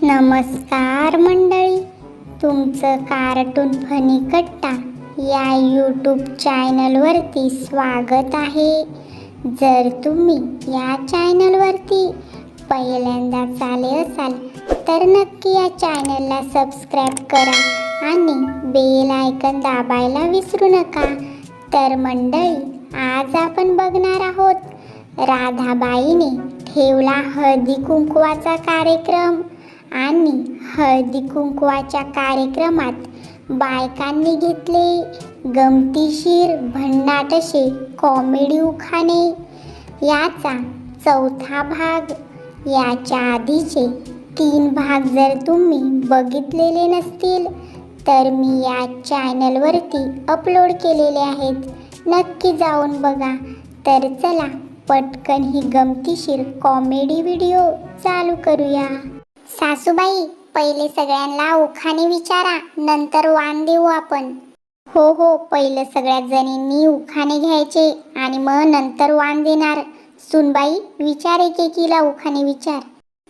नमस्कार मंडळी तुमचं कार्टून फनी कट्टा या यूट्यूब चॅनलवरती स्वागत आहे. जर तुम्ही या चॅनलवरती पहिल्यांदाच आले असाल तर नक्की या चॅनलला सबस्क्राईब करा आणि बेल आयकन दाबायला विसरू नका. तर मंडळी आज आपण बघणार आहोत राधाबाईने ठेवला हळदी कुंकवाचा कार्यक्रम. आणि हळदी कुंकवाच्या कार्यक्रमात बायकांनी घेतले गमतीशीर भन्नाट कॉमेडी उखाणे. याचा चौथा भाग याच्या आधीचे तीन भाग जर तुम्ही बघितलेले नसतील तर मी या चॅनलवरती अपलोड केलेले आहेत. नक्की जाऊन बघा. तर चला पटकन ही गमतीशीर कॉमेडी व्हिडिओ चालू करूया. सासूबाई पहिले सगळ्यांना उखाणे विचारा नंतर वाण देऊ आपण. हो हो पहिलं सगळ्या जणींनी उखाणे घ्यायचे आणि मग नंतर वाण देणार. सुनबाई विचार एकेकीला उखाणे विचार.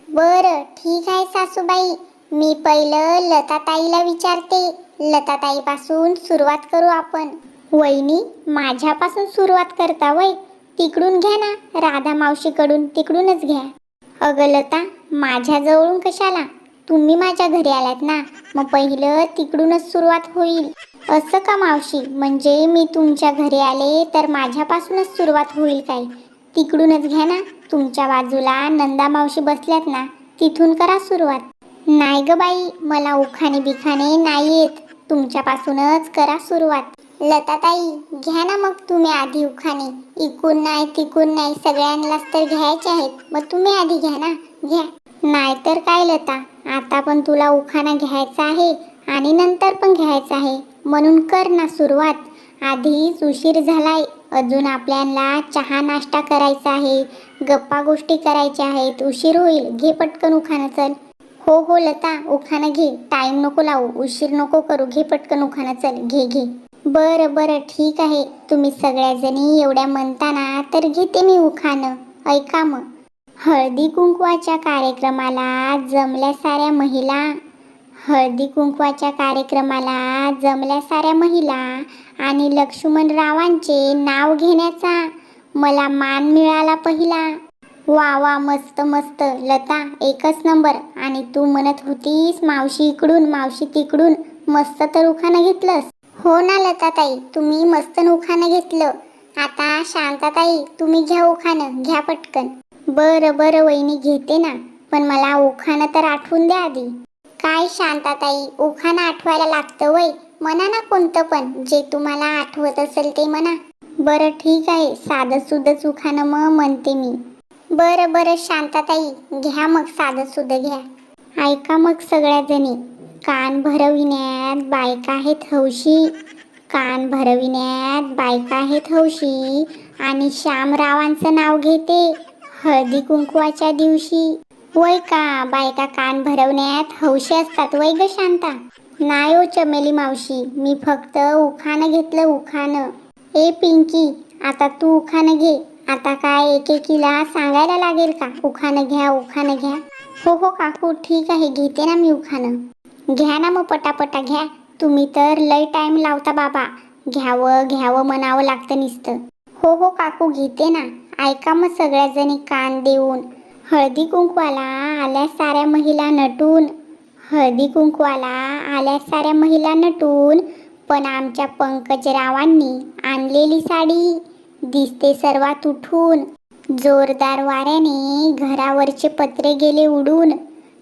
बरं ठीक आहे सासूबाई. मी पहिलं लताताईला विचारते. लताताईपासून सुरुवात करू आपण. वहिनी माझ्यापासून सुरुवात करता वय. तिकडून घ्या ना राधा मावशीकडून तिकडूनच घ्या. अगं लता माझ्याजवळून कशाला? तुम्ही माझ्या घरी आलात ना? मग पहिलं तिकडूनच सुरुवात होईल. असं का मावशी? म्हणजे मी तुमच्या घरी आले तर माझ्यापासूनच सुरुवात होईल काय? तिकडूनच घ्या ना. तुमच्या बाजूला नंदा मावशी बसल्यात ना तिथून करा सुरुवात. नाही ग बाई मला उखाणे बिखाणे नाही येत. तुमच्यापासूनच करा सुरुवात. लताताई घ्या ना मग तुम्ही आधी उखाणे. इकून नाही तिकून नाही सगळ्यांनाच तर घ्यायचे आहेत. मग तुम्ही आधी घ्या ना. घ्या. नाहीतर काय लता? आता पण तुला उखाणा घ्यायचा आहे आणि नंतर पण घ्यायचा आहे. म्हणून कर ना सुरुवात. आधीच उशीर झालाय. अजून आपल्याला चहा नाश्ता करायचा आहे. गप्पा गोष्टी करायच्या आहेत. उशीर होईल. घे पटकन उखाणं चल. हो हो लता. उखाणं घे. टाईम नको लावू. उशीर नको करू. घे पटकन उखाणं चल. घे घे. बरं बरं. ठीक आहे. तुम्ही सगळ्याजणी एवढ्या म्हणताना तर घेते मी उखाणं. ऐका मग. हळदी कुंकवाच्या कार्यक्रमाला जमल्या साऱ्या महिला. हळदी कुंकवाच्या कार्यक्रमाला जमल्या साऱ्या महिला आणि लक्ष्मणरावांचे नाव घेण्याचा मला मान मिळाला पहिला. वा वा मस्त मस्त. लता एकच नंबर. आणि तू म्हणत होतीस मावशी इकडून मावशी तिकडून. मस्त तर उखाणं घेतलंस. हो ना लताताई. तुम्ही मस्त उखाणं घेतलं. आता शांताताई तुम्ही घ्या उखाणं. घ्या पटकन. बरं बरं वहिनी घेते ना. पण मला उखाणं तर आठवून द्या आधी. काय शांताताई उखाणं आठवायला लागतं वय. म्हणा ना कोणतं पण. जे तुम्हाला आठवत असेल ते म्हणा. बरं ठीक आहे. साधं सुधच उखाणं मग म्हणते मी. बरं बरं शांताताई. घ्या मग साधं सुध घ्या. ऐका मग सगळ्या जणी कान भरविण्यात बायका आहेत हौशी. कान भरविण्यात बायका आहेत हौशी. आणि श्यामरावांचं नाव घेते. हळदी कुंकवाच्या दिवशी. वय का बायका कान भरवण्यात हौशी असतात वय ग शांता? नाही ओ चमेली मावशी मी फक्त उखाणं घेतलं उखाणं. ए पिंकी आता तू उखाणं घे. आता काय एकेकीला सांगायला लागेल का? उखाणं घ्या उखाणं घ्या. हो हो काकू ठीक आहे घेते ना मी उखाणं. घ्या ना मग पटापटा घ्या. तुम्ही तर लय टाईम लावता बाबा. घ्यावं घ्यावं म्हणावं लागतं निसतं. हो हो काकू घेते ना. ऐका मग सगळ्याजणी कान देऊन. हळदी कुंकवाला आल्या साऱ्या महिला नटून. हळदी कुंकवाला आल्या साऱ्या महिला नटून. पण आमच्या पंकजरावांनी आणलेली साडी दिसते सर्वात उठून. जोरदार वाऱ्याने घरावरचे पत्रे गेले उडून.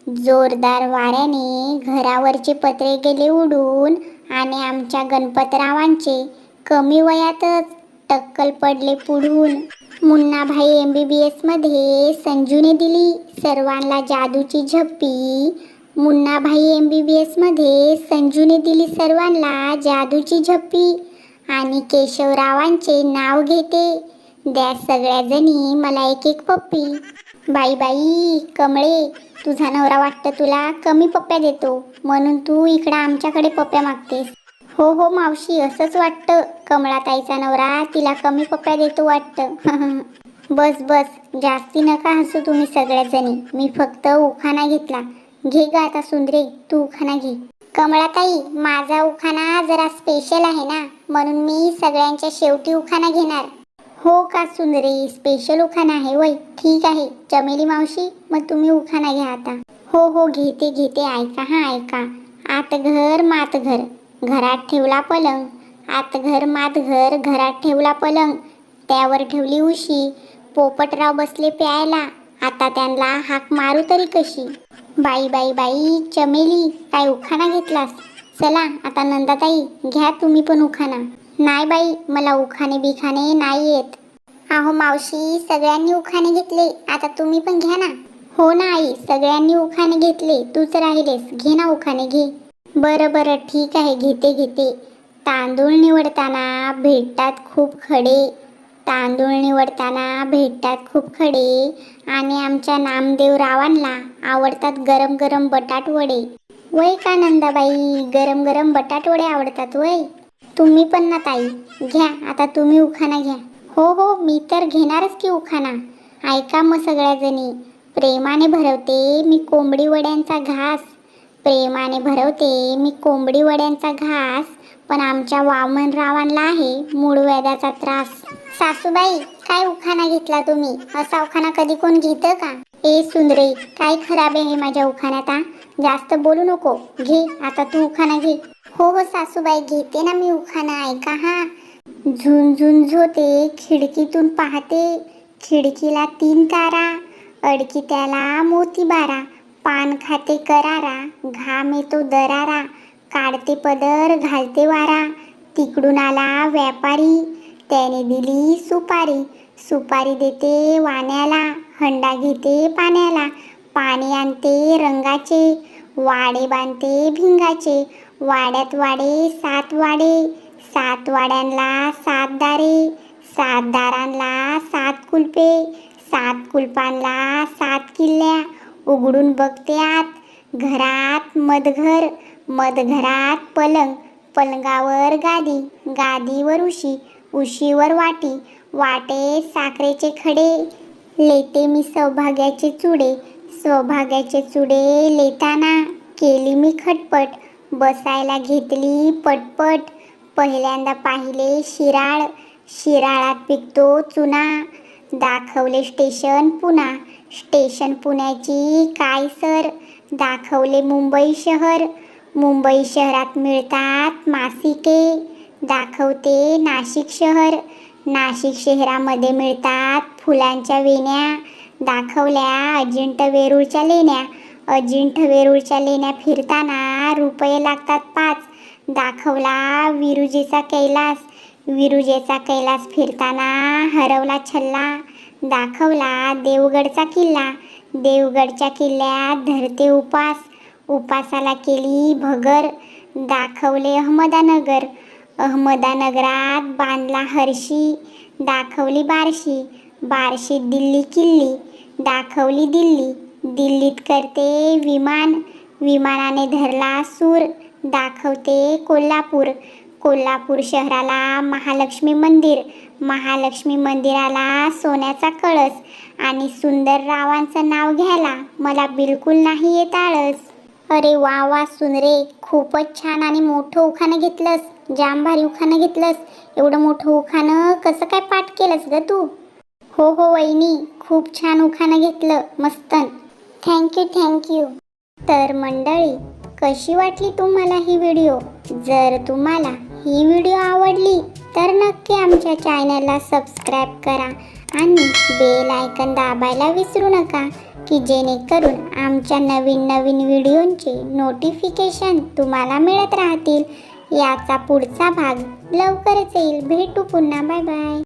जोरदार वाऱ्याने घरावरचे पत्रे गेले उडून आणि आमच्या गणपतरावांचे कमी वयातच टक्कल पडले पुढून. मुन्नाभाई एम बी बी एसमध्ये संजूने दिली सर्वांना जादूची झप्पी. मुन्नाभाई एम बी बी एसमध्ये संजूने दिली सर्वांना जादूची झप्पी. आणि केशवरावांचे नाव घेते. द्या सगळ्याजणी मला एक एक पप्पी. बाई बाई कमळे तुझा नवरा वाटतं तुला कमी पप्प्या देतो. म्हणून तू इकडं आमच्याकडे पप्प्या मागतेस. हो हो मावशी असंच वाटतं. कमळाताईचा नवरा तिला कमी पप्प्या देतो वाटतं. बस बस जास्ती नका हसू तुम्ही सगळ्याजणी. मी फक्त उखाणा घेतला. घे ग आता सुंदरे तू उखाणा घे. कमळाताई माझा उखाणा जरा स्पेशल आहे ना? म्हणून मी सगळ्यांच्या शेवटी उखाणा घेणार. हो का सुंदरे स्पेशल उखाणा आहे वय. ठीक आहे. चमेली मावशी मग तुम्ही उखाणा घ्या आता. हो हो घेते घेते. ऐका हा ऐका. आत घर मात घर. घरात ठेवला पलंग. आत घर मात घर घरात ठेवला पलंग. त्यावर ठेवली उशी. पोपटराव बसले प्यायला. आता त्यांना हाक मारू तरी कशी? बाई बाई बाई चमेली काय उखाणा घेतलास? चला आता नंदाताई घ्या तुम्ही पण उखाणा. नाही बाई मला उखाणे बिखाणे नाही येत. अहो मावशी सगळ्यांनी उखाणे घेतले. आता तुम्ही पण घ्या ना. हो ना आई सगळ्यांनी उखाणे घेतले. तूच राहिलेस. घे ना उखाणे घे. बरं बरं. ठीक आहे. घेते घेते. तांदूळ निवडताना भेटतात खूप खडे. तांदूळ निवडताना भेटतात खूप खडे. आणि आमच्या नामदेव रावांना आवडतात गरम गरम बटाटवडे वय का नंदाबाई? गरम गरम बटाटवडे आवडतात वय. तुम्ही पण ना ताई. घ्या. आता तुम्ही उखाणा घ्या. हो हो. मी तर घेणारच की उखाणा. ऐका मग सगळ्याजणी. प्रेमाने भरवते मी कोंबडी वड्यांचा घास. प्रेमाने भरवते. मी कोंबडी वड्यांचा घास पण आमच्या वामनरावांना आहे मूळव्याधाचा त्रास. सासूबाई काय उखाणा घेतला तुम्ही? असा उखाणा कधी कोण घेतं का? ए सुंदरे काय खराब आहे माझ्या उखाण्यात आ? जास्त बोलू नको. घे आता तू उखाणा घे. हो हो सासूबाई घेते ना मी उखाणा ऐका हा. झुंझुन झोते खिडकीतून पाहते. खिडकीला तीन तारा अडकी त्याला मोती बारा. पान खाते करारा घाम येतो दरारा काढते पदर घालते वारा. तिकडून आला व्यापारी त्याने दिली सुपारी. सुपारी देते वाण्याला हंडा घेते पाण्याला. पाणी आणते रंगाचे वाडे बांधते भिंगाचे. वाड्यात वाडे सात वाडे. सात वाड्यांना सात दारे. सात दारांना सात कुलपे. सात कुलपांना सात किल्ल्या. उघडून बघते आत घरात मधघर मधघरात पलंग. पलंगावर गादी गादीवर उशी उशीवर वाटी. वाटे साखरेचे खडे लेते मी सौभाग्याचे चुडे. सौभाग्याचे चुडे लेताना केली मी खटपट. बसायला घेतली पटपट. पहिल्यांदा पाहिले शिराळ. शिराळात पिकतो चुना. दाखवले स्टेशन पुणा. स्टेशन पुण्याची काय सर? दाखवले मुंबई शहर. मुंबई शहरात मिळतात मासिके. दाखवते नाशिक शहर. नाशिक शहरामध्ये मिळतात फुलांच्या वेण्या. दाखवल्या अजिंठ वेरूळच्या लेण्या. अजिंठ वेरूळच्या लेण्या फिरताना रुपये लागतात पाच. दाखवला विरुजेचा कैलास. विरुजेचा कैलास फिरताना हरवला छल्ला दाखवला देवगडचा किल्ला. देवगडच्या किल्ल्यात धरते उपास उपासाला केली भगर दाखवले अहमदानगर. अहमदानगरात बांधला हर्षी दाखवली बारशी. बारशीत दिल्ली किल्ली दाखवली दिल्ली. दिल्लीत करते विमान विमानाने धरला सूर दाखवते कोल्हापूर. कोल्हापूर शहराला महालक्ष्मी मंदिर. महालक्ष्मी मंदिराला सोन्याचा कळस आणि सुंदर रावांचं नाव घ्यायला मला बिलकुल नाही येत आळस. अरे वा वा सुनरे खूपच छान आणि मोठं उखाणं घेतलंस. जाम भारी उखाणं घेतलंस. एवढं मोठं उखाणं कसं काय पाठ केलंस ग तू? हो हो वहिनी खूप छान उखाणं घेतलं मस्तन. थँक्यू थँक्यू तर मंडळी कशी वाटली तुम्हाला ही व्हिडिओ जर तुम्हाला ही व्हिडिओ आवडली तर नक्की आमच्या चॅनलला सबस्क्राईब करा आणि बेल आयकन दाबायला विसरू नका की जेणेकरून आमच्या नवीन नवीन व्हिडिओंचे नोटिफिकेशन तुम्हाला मिळत राहतील. याचा पुढचा भाग लवकरच येईल. भेटू पुन्हा. Bye bye.